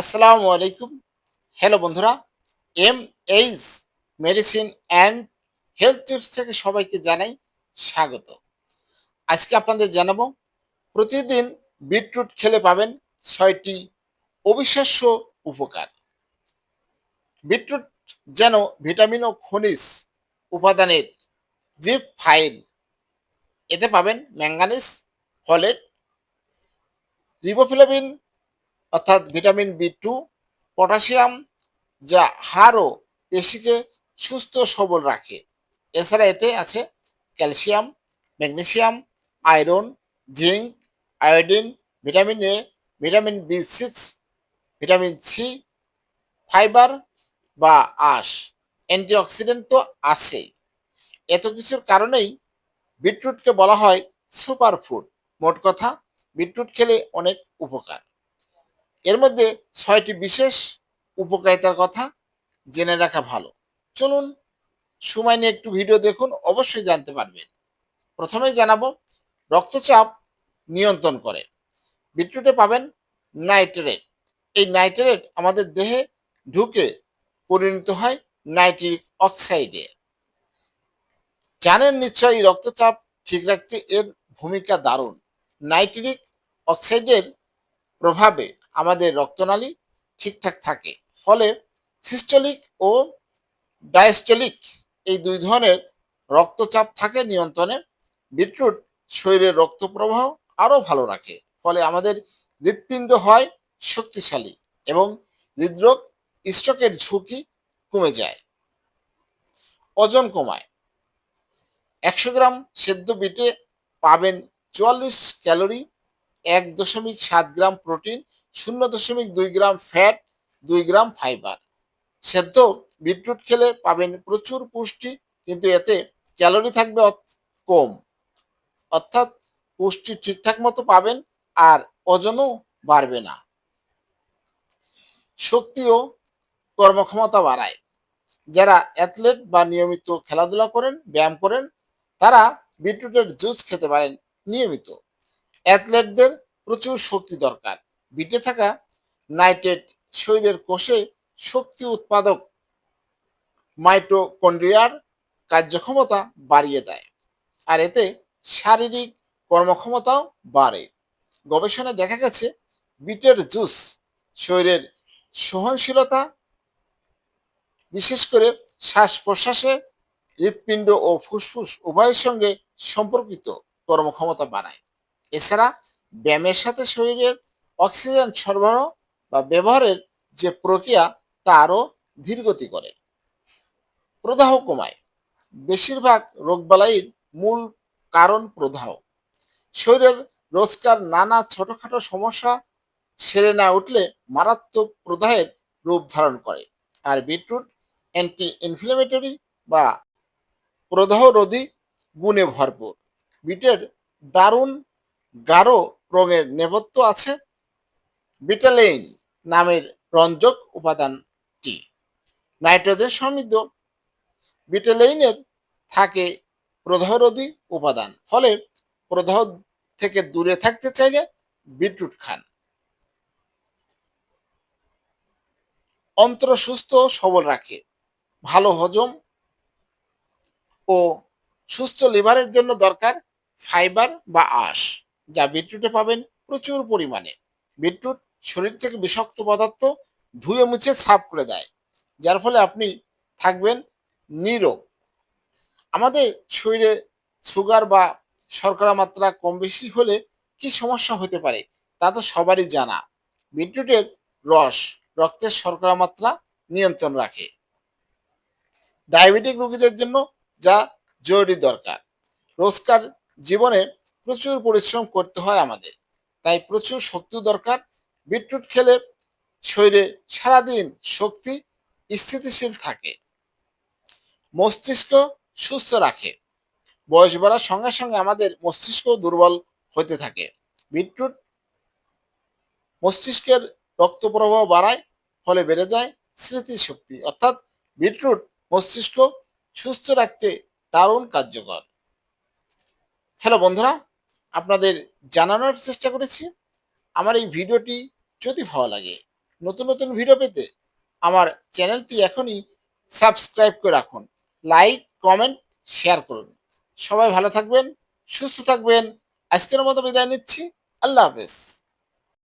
আসসালামু আলাইকুম। হ্যালো বন্ধুরা M H medicine and health tips থেকে সবাইকে জানাই স্বাগত। আজকে আপনাদের জানাব, প্রতিদিন বিটরুট খেলে পাবেন ছয়টি অবিশ্বাস্য উপকার। বিটরুট যেন ভিটামিন ও খনিজ উপাদানের যে ফাইল, এতে পাবেন ম্যাঙ্গানিজ, ফলেট, রিবোফ্লাভিন অর্থাৎ ভিটামিন বি টু, পটাশিয়াম, যা হাড় ও পেশিকে সুস্থ সবল রাখে। এছাড়া এতে আছে calcium, magnesium, iron, zinc, iodine, vitamin A, vitamin B six, vitamin C, fibre বা আঁশ, অ্যান্টিঅক্সিডেন্ট তো আছেই। এত কিছুর কারণেই বিটরুটকে বলা হয় সুপার ফুড মোট কথা, বিটরুট খেলে অনেক উপকার। এর মধ্যে ছয়টি বিশেষ উপকারিতার কথা জেনে রাখা ভালো। চলুন সময় নিয়ে একটু ভিডিও দেখুন, অবশ্যই জানতে পারবেন। প্রথমেই জানাব, রক্তচাপ নিয়ন্ত্রণ করে। বিটরুটে পাবেন নাইট্রেট। এই নাইট্রেট আমাদের দেহে ঢুকে পরিণত হয় নাইট্রিক অক্সাইডে। জানেন নিশ্চয়ই রক্তচাপ ঠিক রাখতে এর ভূমিকা দারুণ। নাইট্রিক অক্সাইডের প্রভাবে আমাদের রক্তনালী ঠিকঠাক থাকে। ফলে সিস্টোলিক ও ডায়াস্টোলিক এই দুই ধরনের রক্তচাপ থাকে নিয়ন্ত্রণে। বিটরুট শরীরের রক্ত প্রবাহ আরও ভালো রাখে। ফলে আমাদের হৃৎপিণ্ড হয় শক্তিশালী এবং হৃদরোগ, স্ট্রোকের ঝুঁকি কমে যায়। ওজন কমায়। একশো গ্রাম সেদ্ধ বিটে পাবেন চুয়াল্লিশ ক্যালোরি এক দশমিক সাত গ্রাম প্রোটিন, শূন্য দশমিক দুই গ্রাম ফ্যাট, দুই গ্রাম ফাইবার। সেদ্ধ বিটরুট খেলে পাবেন প্রচুর পুষ্টি, কিন্তু এতে ক্যালোরি থাকবে কম। অর্থাৎ পুষ্টি ঠিকঠাক মতো পাবেন আর ওজনও বাড়বে না। শক্তি ও কর্মক্ষমতা বাড়ায়। যারা অ্যাথলেট বা নিয়মিত খেলাধুলা করেন, ব্যায়াম করেন, তারা বিটরুটের জুস খেতে পারেন নিয়মিত। অ্যাথলেটদের প্রচুর শক্তি দরকার। বিটে থাকা নাইট্রেট শরীরের কোষে শক্তি উৎপাদক মাইটোকন্ড্রিয়ার কার্যক্ষমতা বাড়িয়ে দেয় আর এতে শারীরিক কর্মক্ষমতাও বাড়ে। গবেষণায় দেখা গেছে বিটের জুস শরীরের সহনশীলতা, বিশেষ করে শ্বাস প্রশ্বাসে হৃৎপিণ্ড ও ফুসফুস উভয়ের সঙ্গে সম্পর্কিত কর্মক্ষমতা বাড়ায়। এছাড়া ব্যায়ামের সাথে শরীরের অক্সিজেন সরবরাহ বা ব্যবহারের যে প্রক্রিয়া, তা আরও ধীরগতি করে। প্রদাহ কমায়। বেশিরভাগ রোগবালাইয়ের মূল কারণ প্রদাহ। শরীরের রোজকার নানা ছোটখাটো সমস্যা সেরে না উঠলে মারাত্মক প্রদাহের রূপ ধারণ করে। আর বিটরুট অ্যান্টি ইনফ্লেমেটরি বা প্রদাহরোধী গুণে ভরপুর। বিটের দারুণ গাঢ় রঙের নেপথ্য আছে। বিটালেইন নামের রঞ্জক উপাদানটি। নাইট্রোজেন সমৃদ্ধ। বিটেলেইনের থাকে প্রদাহরোধী উপাদান। ফলে প্রদাহ থেকে দূরে থাকতে চাইলে বিটরুট খান। অন্ত্র সুস্থ সবল রাখে। ভালো হজম ও সুস্থ লিভারের জন্য দরকার ফাইবার বা আঁশ। যা বিটরুটে পাবেন প্রচুর পরিমাণে। বিটরুট শরীর থেকে বিষাক্ত পদার্থ ধুয়ে মুছে সাফ করে দেয়, যার ফলে আপনি থাকবেন নিরোগ। আমাদের শরীরে সুগার বা শর্করা মাত্রা কম বেশি হলে কি সমস্যা হতে পারে তা তো সবারই জানা। বিটরুটের রস রক্তের শর্করা মাত্রা নিয়ন্ত্রণ রাখে। ডায়াবেটিক রোগীদের জন্য যা জরুরি দরকার। রোজকার জীবনে প্রচুর পরিশ্রম করতে হয় আমাদের। তাই প্রচুর শক্তি দরকার। বিটরুট খেলে শরীরে সারাদিন শক্তি স্থিতিশীল থাকে। মস্তিষ্ক সুস্থ রাখে। বয়স বাড়ার সঙ্গে সঙ্গে আমাদের মস্তিষ্ক দুর্বল হতে থাকে। বিটরুট মস্তিষ্কের রক্ত প্রবাহ বাড়ায়, ফলে বেড়ে যায় স্মৃতিশক্তি। অর্থাৎ বিটরুট মস্তিষ্ক সুস্থ রাখতে দারুণ কার্যকর। হ্যালো বন্ধুরা আপনাদের জানানোর চেষ্টা করেছি। আমার এই ভিডিওটি যদি ভালো লাগে, নতুন নতুন ভিডিও পেতে আমার চ্যানেলটি এখনই সাবস্ক্রাইব করে রাখুন। লাইক, কমেন্ট, শেয়ার করুন। সবাই ভালো থাকবেন, সুস্থ থাকবেন। আজকের মতো বিদায় নিচ্ছি। আল্লাহ হাফেজ।